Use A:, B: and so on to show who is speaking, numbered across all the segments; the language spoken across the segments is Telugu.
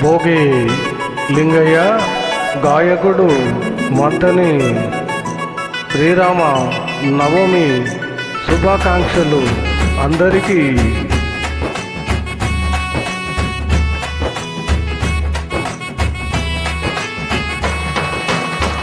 A: భోగి లింగయ్య గాయకుడు మద్దని శ్రీరామ నవమి శుభాకాంక్షలు అందరికీ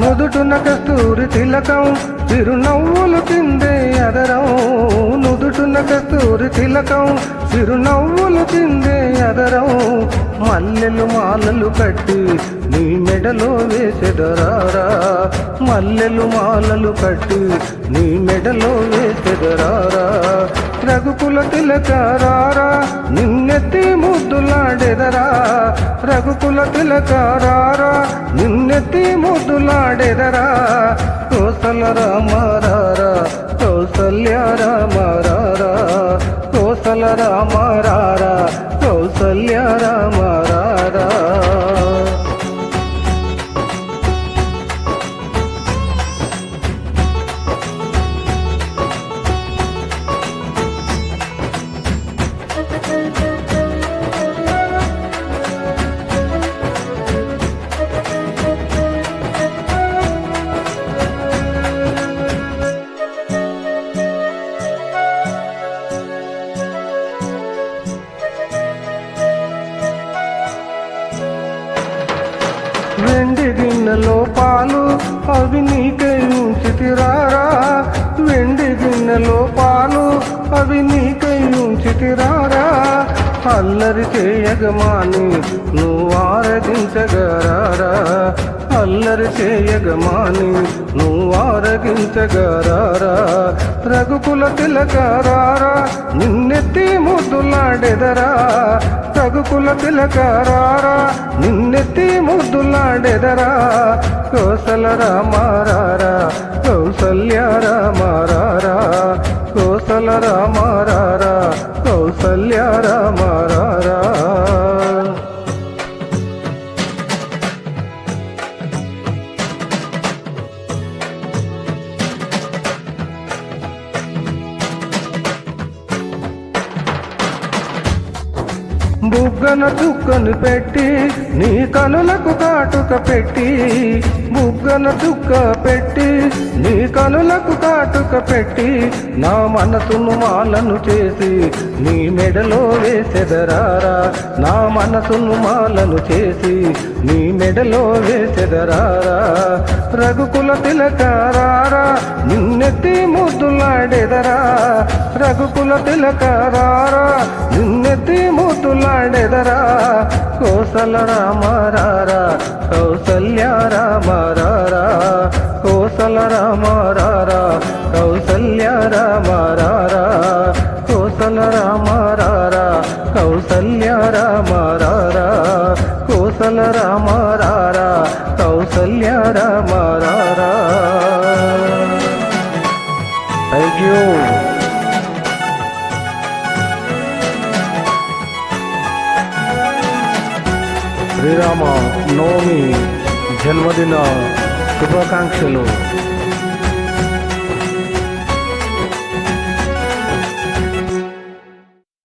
A: నుదుటున కస్తూరి తిలకం చిరునవ్వులు కిందే అదరం. నుదుటున కస్తూరి తిలకం చిరునవ్వు తిందే అదరం. మల్లెలు మాలలు కట్టి నీ మెడలో వేసెదరారా. మల్లెలు మాలలు కట్టి నీ మెడలో వేసెదరారా. రఘుకుల తిలకారారా నిన్నెత్తి ముద్దులాడెదరా. రఘుకుల తిలకారారా నిన్నెత్తి ముద్దులాడెదరా. కోసల రామారారా కౌసల్య రామారారా కోసల రామారారా అవి నీకై ఉంచితిరారా వెండి గిన్నెలో పాలు అవి నీకై ఉంచితిరారా అల్లరి చేయగమాని నువ్వు ఆరగించగరారా? అల్లరి చేయగమాని నువ్వు ఆరగించగరారా? రఘుకుల తిలకారా నిన్నెత్తి ముద్దులాడెదరా? రఘుకుల తిలకారా నిన్నెత్తి ముద్దులాడెదరా? కోసల రామారారా కౌసల్య రామారారా? కౌసల రామారా కౌసల్య రామారా బుగ్గన చుక్కను పెట్టి నీ కనులకు కాటుక పెట్టి బుగ్గన చుక్క పెట్టి నీ కనులకు కాటు పెట్టి నా మనసును మాలను చేసి నీ మెడలో వేసెదరారా? నా మనసును మాలను చేసి నీ మెడలో వేసెదరారా? రఘుకుల తిలకారారా నిన్నెత్తి ముద్దులాడెదరా? రఘుకుల తిలకారారా నిన్నెత్తి ముద్దులాడెదరా? కోసల రామారారా కౌసల్య రామారారా కోసల రామారారా కౌసల్య రామారారా కోసల రామారారా కౌసల్య రామారారా కోసల రామారారా కౌసల్య రామారారా థ్యాంక్ యూ శ్రీరామ నవమి జన్మదిన శుభాకాంక్షలు